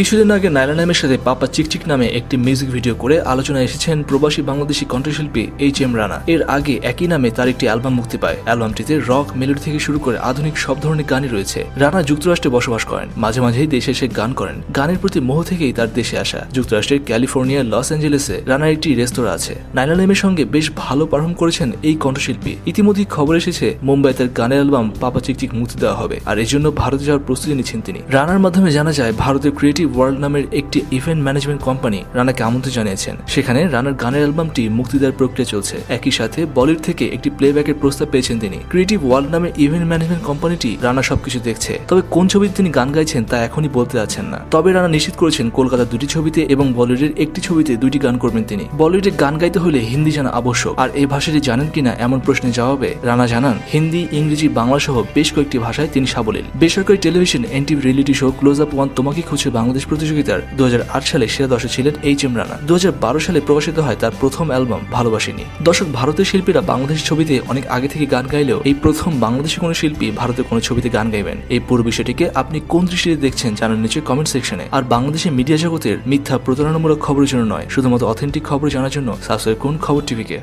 কিছুদিন আগে নাইলা নামের সাথে পাপা চিকচিক নামে একটি মিউজিক ভিডিও করে আলোচনায় এসেছেন প্রবাসী বাংলাদেশি কণ্ঠশিল্পী এইচ এম রানা। এর আগে একই নামে তার একটি অ্যালবাম মুক্তি পায়। অ্যালবামটিতে রক মেলোডি থেকে শুরু করে আধুনিক সব ধরনের গানই রয়েছে। রানা যুক্তরাষ্ট্রে বসবাস করেন। মাঝে মাঝেই দেশে এসে গান করেন। গানের প্রতি মোহ থেকেই তার দেশে আসা। যুক্তরাষ্ট্রের ক্যালিফোর্নিয়ার লস অ্যাঞ্জেলেসে রানার একটি রেস্তোরাঁ আছে। নাইলা নামের সঙ্গে বেশ ভালো পারফর্ম করেছেন এই কণ্ঠশিল্পী। ইতিমধ্যেই খবর এসেছে মুম্বাই তার গানের অ্যালবাম পাপা চিকচিক মুক্তি দেওয়া হবে। আর এর জন্য ভারতে যাওয়ার প্রস্তুতি নিচ্ছেন তিনি। রানার মাধ্যমে জানা যায়, ভারতের ক্রিয়েটিভ ওয়ার্ল্ড নামের একটি ইভেন্ট ম্যানেজমেন্ট কোম্পানি রানাকে আমন্ত্রণ জানিয়েছেন। সেখানে রানার গানের অ্যালবামটি মুক্তি দেওয়ার প্রক্রিয়া চলছে। একই সাথে বলিউড থেকে একটি প্লেব্যাকের প্রস্তাব পেয়েছেন তিনি। ক্রিয়েটিভ ওয়ার্ল্ড নামের ইভেন্ট ম্যানেজমেন্ট কোম্পানিটি রানা সবকিছু দেখছে। তবে কোন ছবিতে তিনি গান গাইছেন তা এখনই বলতে যাচ্ছেন না। তবে রানা নিশ্চিত করেছেন কলকাতার দুটি ছবিতে এবং বলিউডের একটি ছবিতে দুইটি গান করবেন তিনি। বলিউডে গান গাইতে হলে হিন্দি জানা আবশ্যক। আর এই ভাষাটি জানেন কিনা এমন প্রশ্নের জবাবে রানা জানান, হিন্দি, ইংরেজি, বাংলা সহ বেশ কয়েকটি ভাষায় তিনি সাবলীল। বেসরকারি television, NTV reality show, close up one, তোমাকে খুঁজছে বাংলাদেশ প্রতিযোগিতার দু হাজার আট সালে সেরা দশে ছিলেন এইচ এম রানা। দু হাজার বারো সালে প্রকাশিত হয় তার প্রথম অ্যালবাম, ভালোবাসিনি। দর্শক ভারতের শিল্পীরা বাংলাদেশের ছবিতে অনেক আগে থেকে গান গাইলেও এই প্রথম বাংলাদেশি কোনো শিল্পী ভারতের কোনো ছবিতে গান গাইবেন। এই পুরো বিষয়টিকে আপনি কোন দৃষ্টিতে দেখছেন জানান নিচে কমেন্ট সেকশনে আর বাংলাদেশের মিডিয়া জগতের মিথ্যা প্রতারণামূলক খবরের জন্য নয়, শুধুমাত্র অথেন্টিক খবর জানার জন্য সাবস্ক্রাইব করুন খবর টিভিকে।